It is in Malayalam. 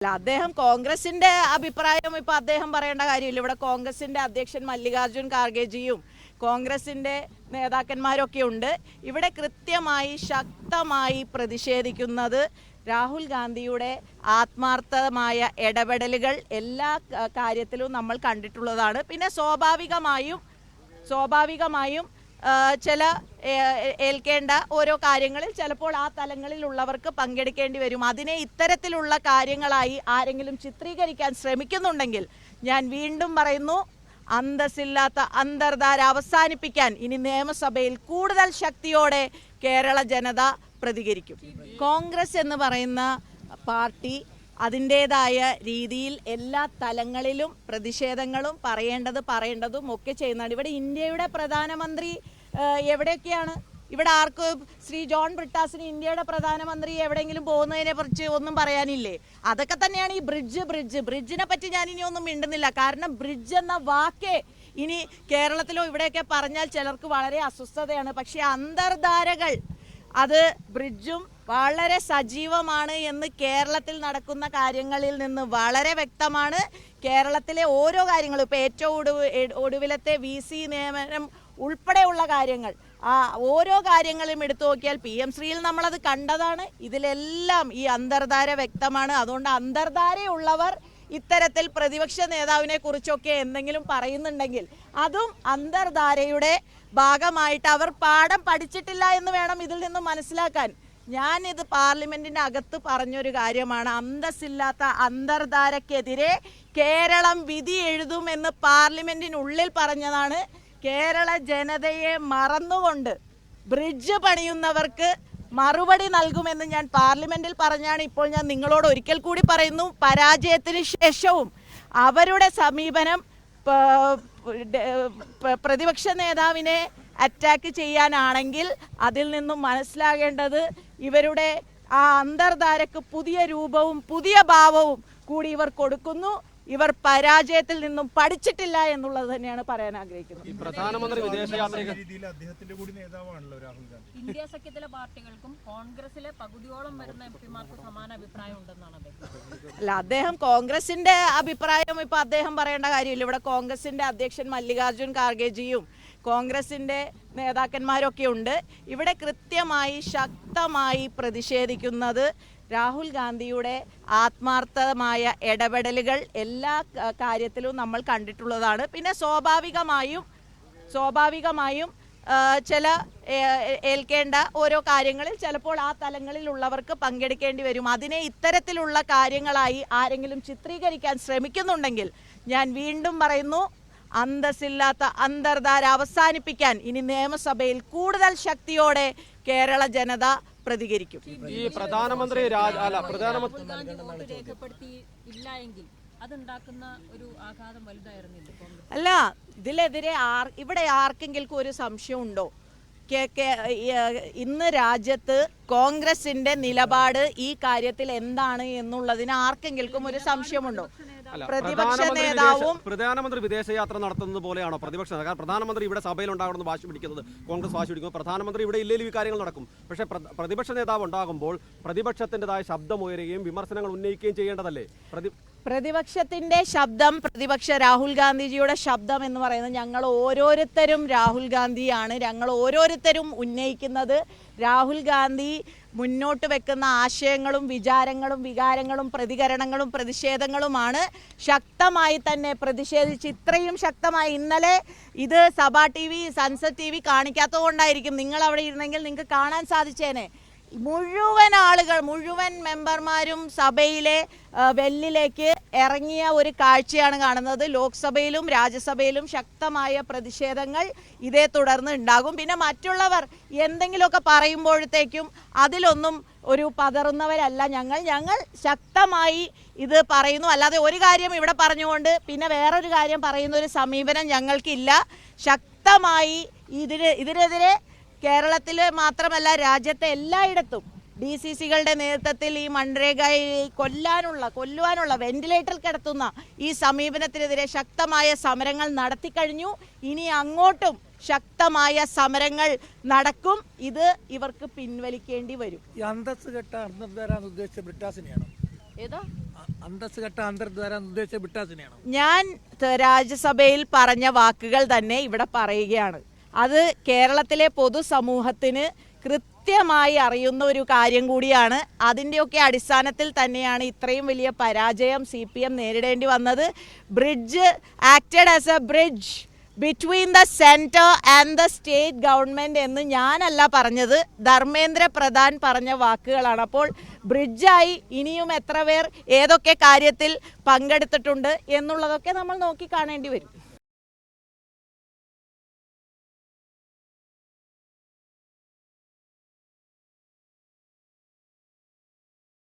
അല്ല അദ്ദേഹം കോൺഗ്രസിന്റെ അഭിപ്രായം ഇപ്പൊ അദ്ദേഹം പറയേണ്ട കാര്യമില്ല. ഇവിടെ കോൺഗ്രസിന്റെ അധ്യക്ഷൻ മല്ലികാർജുൻ ഖാർഗെജിയും കോൺഗ്രസിന്റെ നേതാക്കന്മാരൊക്കെ ഉണ്ട്. ഇവിടെ കൃത്യമായി ശക്തമായി പ്രതിഷേധിക്കുന്നത് രാഹുൽ ഗാന്ധിയുടെ ആത്മാർത്ഥമായ ഇടപെടലുകൾ എല്ലാ കാര്യത്തിലും നമ്മൾ കണ്ടിട്ടുള്ളതാണ്. പിന്നെ സ്വാഭാവികമായും സ്വാഭാവികമായും ചില ഏൽക്കേണ്ട ഓരോ കാര്യങ്ങളിൽ ചിലപ്പോൾ ആ തലങ്ങളിലുള്ളവർക്ക് പങ്കെടുക്കേണ്ടി വരും. അതിനെ ഇത്തരത്തിലുള്ള കാര്യങ്ങളായി ആരെങ്കിലും ചിത്രീകരിക്കാൻ ശ്രമിക്കുന്നുണ്ടെങ്കിൽ ഞാൻ വീണ്ടും പറയുന്നു അന്തസ്സില്ലാത്ത അന്തർധാര അവസാനിപ്പിക്കാൻ ഇനി നിയമസഭയിൽ കൂടുതൽ ശക്തിയോടെ കേരള ജനത പ്രതികരിക്കും. കോൺഗ്രസ് എന്ന് പറയുന്ന പാർട്ടി അതിന്റേതായ രീതിയിൽ എല്ലാ തലങ്ങളിലും പ്രതിഷേധങ്ങളും പറയേണ്ടത് പറയേണ്ടതും ഒക്കെ ചെയ്യുന്നതാണ്. ഇവിടെ ഇന്ത്യയുടെ പ്രധാനമന്ത്രി എവിടെയൊക്കെയാണ്? ഇവിടെ ആർക്ക് ശ്രീ ജോൺ ബ്രിട്ടാസിന് ഇന്ത്യയുടെ പ്രധാനമന്ത്രി എവിടെയെങ്കിലും പോകുന്നതിനെ കുറിച്ച് ഒന്നും പറയാനില്ലേ? അതൊക്കെ തന്നെയാണ് ഈ ബ്രിഡ്ജ് ബ്രിഡ്ജ്. ബ്രിഡ്ജിനെ പറ്റി ഞാൻ ഇനി ഒന്നും മിണ്ടുന്നില്ല. കാരണം ബ്രിഡ്ജ് എന്ന വാക്കേ ഇനി കേരളത്തിലോ ഇവിടെയൊക്കെ പറഞ്ഞാൽ ചിലർക്ക് വളരെ അസ്വസ്ഥതയാണ്. പക്ഷേ അന്തർധാരകൾ അത് ബ്രിഡ്ജും വളരെ സജീവമാണ് എന്ന് കേരളത്തിൽ നടക്കുന്ന കാര്യങ്ങളിൽ നിന്ന് വളരെ വ്യക്തമാണ്. കേരളത്തിലെ ഓരോ കാര്യങ്ങളും ഇപ്പോൾ ഏറ്റവും ഒടുവ് ഒടുവിലത്തെ വി സി നിയമനം ഉൾപ്പെടെയുള്ള കാര്യങ്ങൾ ആ ഓരോ കാര്യങ്ങളും എടുത്തു നോക്കിയാൽ പി എം ശ്രീയിൽ നമ്മളത് കണ്ടതാണ്. ഇതിലെല്ലാം ഈ അന്തർധാര വ്യക്തമാണ്. അതുകൊണ്ട് അന്തർധാരയുള്ളവർ ഇത്തരത്തിൽ പ്രതിപക്ഷ നേതാവിനെ കുറിച്ചൊക്കെ എന്തെങ്കിലും പറയുന്നുണ്ടെങ്കിൽ അതും അന്തർധാരയുടെ ഭാഗമായിട്ട് അവർ പാഠം പഠിച്ചിട്ടില്ല എന്ന് വേണം ഇതിൽ നിന്ന് മനസ്സിലാക്കാൻ. ഞാനിത് പാർലമെന്റിന്റെ അകത്ത് പറഞ്ഞൊരു കാര്യമാണ്. അന്തസ്സില്ലാത്ത അന്തർധാരക്കെതിരെ കേരളം വിധി എഴുതുമെന്ന് പാർലമെന്റിനുള്ളിൽ പറഞ്ഞതാണ് കേരള ജനതയെ മറന്നുകൊണ്ട് ബ്രിഡ്ജ് പണിയുന്നവർക്ക് മറുപടി നൽകുമെന്ന് ഞാൻ പാർലമെന്റിൽ പറഞ്ഞാണ്. ഇപ്പോൾ ഞാൻ നിങ്ങളോട് ഒരിക്കൽ കൂടി പറയുന്നു പരാജയത്തിന് ശേഷവും അവരുടെ സമീപനം പ്രതിപക്ഷ നേതാവിനെ അറ്റാക്ക് ചെയ്യാനാണെങ്കിൽ അതിൽ നിന്നും മനസ്സിലാകേണ്ടത് ഇവരുടെ ആ അന്തർധാരക്ക് പുതിയ രൂപവും പുതിയ ഭാവവും കൂടി ഇവർ കൊടുക്കുന്നു. ഇവർ പരാജയത്തിൽ നിന്നും പഠിച്ചിട്ടില്ല എന്നുള്ളത് തന്നെയാണ് പറയാൻ ആഗ്രഹിക്കുന്നത്. ഈ പ്രധാനമന്ത്രി വിദേശയാത്രയ്ക്ക് രീതിയിൽ അദ്ദേഹത്തിന്റെ കൂടി നേതാവാണല്ലോ രാഹുൽ ഗാന്ധി. ഇന്ത്യ സഖ്യത്തിലെ പാർട്ടികൾക്കും കോൺഗ്രസിലെ പകുതിയോളം വരുന്ന എം പിമാർക്കും സമാന അഭിപ്രായം ഉണ്ടെന്നാണ് അല്ല അദ്ദേഹം കോൺഗ്രസിന്റെ അഭിപ്രായം ഇപ്പൊ അദ്ദേഹം പറയേണ്ട കാര്യമില്ല. ഇവിടെ കോൺഗ്രസിന്റെ അധ്യക്ഷൻ മല്ലികാർജുൻ ഖാർഗെജിയും കോൺഗ്രസിന്റെ നേതാക്കന്മാരൊക്കെ ഉണ്ട്. ഇവിടെ കൃത്യമായി ശക്തമായി പ്രതിഷേധിക്കുന്നത് രാഹുൽ ഗാന്ധിയുടെ ആത്മാർത്ഥമായ ഇടപെടലുകൾ എല്ലാ കാര്യത്തിലും നമ്മൾ കണ്ടിട്ടുള്ളതാണ്. പിന്നെ സ്വാഭാവികമായും സ്വാഭാവികമായും ചില ഏൽക്കേണ്ട ഓരോ കാര്യങ്ങളിൽ ചിലപ്പോൾ ആ തലങ്ങളിലുള്ളവർക്ക് പങ്കെടുക്കേണ്ടി വരും. അതിനെ ഇത്തരത്തിലുള്ള കാര്യങ്ങളായി ആരെങ്കിലും ചിത്രീകരിക്കാൻ ശ്രമിക്കുന്നുണ്ടെങ്കിൽ ഞാൻ വീണ്ടും പറയുന്നു അന്തസ്സില്ലാത്ത അന്തർധാര അവസാനിപ്പിക്കാൻ ഇനി നിയമസഭയിൽ കൂടുതൽ ശക്തിയോടെ കേരള ജനത പ്രതികരിക്കും. ഈ പ്രധാനമന്ത്രി അല്ല പ്രധാനമന്ത്രി അല്ല ഇതിലെതിരെ ആർ ഇവിടെ ആർക്കെങ്കിലും ഒരു സംശയം ഉണ്ടോ? ഇന്ന് രാജ്യത്ത് കോൺഗ്രസിന്റെ നിലപാട് ഈ കാര്യത്തിൽ എന്താണ് എന്നുള്ളതിന് ആർക്കെങ്കിലും ഒരു സംശയമുണ്ടോ? പ്രതിപക്ഷ പ്രധാനമന്ത്രി നേതാവും പ്രധാനമന്ത്രി വിദേശയാത്ര നടത്തുന്നത് പോലെയാണോ പ്രതിപക്ഷ നേതാവ്? കാരണം പ്രധാനമന്ത്രി ഇവിടെ സഭയിൽ ഉണ്ടാകണമെന്ന് വാശി പിടിക്കുന്നത് കോൺഗ്രസ് വാശി പിടിക്കുന്നു. പ്രധാനമന്ത്രി ഇവിടെ ഇല്ലെങ്കിൽ ഈ കാര്യങ്ങൾ നടക്കും. പക്ഷേ പ്രതിപക്ഷ നേതാവ് ഉണ്ടാകുമ്പോൾ പ്രതിപക്ഷത്തിന്റെതായ ശബ്ദം ഉയരുകയും വിമർശനങ്ങൾ ഉന്നയിക്കുകയും ചെയ്യേണ്ടതല്ലേ? പ്രതി പ്രതിപക്ഷത്തിന്റെ ശബ്ദം പ്രതിപക്ഷ രാഹുൽ ഗാന്ധിജിയുടെ ശബ്ദം എന്ന് പറയുന്നത് ഞങ്ങൾ ഓരോരുത്തരും രാഹുൽ ഗാന്ധിയാണ്. ഞങ്ങൾ ഓരോരുത്തരും ഉന്നയിക്കുന്നത് രാഹുൽ ഗാന്ധി മുന്നോട്ട് വെക്കുന്ന ആശയങ്ങളും വിചാരങ്ങളും വികാരങ്ങളും പ്രതികരണങ്ങളും പ്രതിഷേധങ്ങളുമാണ്. ശക്തമായി തന്നെ പ്രതിഷേധിച്ച് ഇത്രയും ശക്തമായി ഇന്നലെ ഇത് സഭ T V sunset T V കാണിക്കാത്തത് കൊണ്ടായിരിക്കും നിങ്ങൾ അവിടെ ഇരുന്നെങ്കിൽ നിങ്ങൾക്ക് കാണാൻ സാധിച്ചേനെ. മുഴുവൻ ആളുകൾ മുഴുവൻ മെമ്പർമാരും സഭയിലെ വെല്ലിലേക്ക് ഇറങ്ങിയ ഒരു കാഴ്ചയാണ് കാണുന്നത്. ലോക്സഭയിലും രാജ്യസഭയിലും ശക്തമായ പ്രതിഷേധങ്ങൾ ഇതേ തുടർന്ന് ഉണ്ടാകും. പിന്നെ മറ്റുള്ളവർ എന്തെങ്കിലുമൊക്കെ പറയുമ്പോഴത്തേക്കും അതിലൊന്നും ഒരു പതറുന്നവരല്ല ഞങ്ങൾ. ഞങ്ങൾ ശക്തമായി ഇത് പറയുന്നു. അല്ലാതെ ഒരു കാര്യം ഇവിടെ പറഞ്ഞുകൊണ്ട് പിന്നെ വേറൊരു കാര്യം പറയുന്ന ഒരു സമീപനം ഞങ്ങൾക്കില്ല. ശക്തമായി ഇതിന് ഇതിനെതിരെ കേരളത്തിൽ മാത്രമല്ല രാജ്യത്തെ എല്ലായിടത്തും ഡി സി സികളുടെ നേതൃത്വത്തിൽ ഈ മൺരേഖയിൽ കൊല്ലാനുള്ള കൊല്ലുവാനുള്ള വെന്റിലേറ്റർ കിടത്തുന്ന ഈ സമീപനത്തിനെതിരെ ശക്തമായ സമരങ്ങൾ നടത്തിക്കഴിഞ്ഞു. ഇനി അങ്ങോട്ടും ശക്തമായ സമരങ്ങൾ നടക്കും. ഇത് ഇവർക്ക് പിൻവലിക്കേണ്ടി വരും. അന്തസ് കെട്ട ഉദ്ദേശിച്ച ബ്രിട്ടാസിനെയാണോ? ഏതാ? അന്തസ് കെട്ട ഉദ്ദേശിച്ച ഞാൻ രാജ്യസഭയിൽ പറഞ്ഞ വാക്കുകൾ തന്നെ ഇവിടെ പറയുകയാണ്. അത് കേരളത്തിലെ പൊതുസമൂഹത്തിന് കൃത്യമായി അറിയുന്ന ഒരു കാര്യം കൂടിയാണ്. അതിന്റെയൊക്കെ അടിസ്ഥാനത്തിൽ തന്നെയാണ് ഇത്രയും വലിയ പരാജയം സി പി എം നേരിടേണ്ടി വന്നത്. Bridge acted as a bridge between the centre and the state government എന്ന് ഞാനല്ല പറഞ്ഞത്. ധർമ്മേന്ദ്ര പ്രധാൻ പറഞ്ഞ വാക്കുകളാണ്. അപ്പോൾ ബ്രിഡ്ജായി ഇനിയും എത്ര പേർ ഏതൊക്കെ കാര്യത്തിൽ പങ്കെടുത്തിട്ടുണ്ട് എന്നുള്ളതൊക്കെ നമ്മൾ നോക്കിക്കാണേണ്ടി വരും.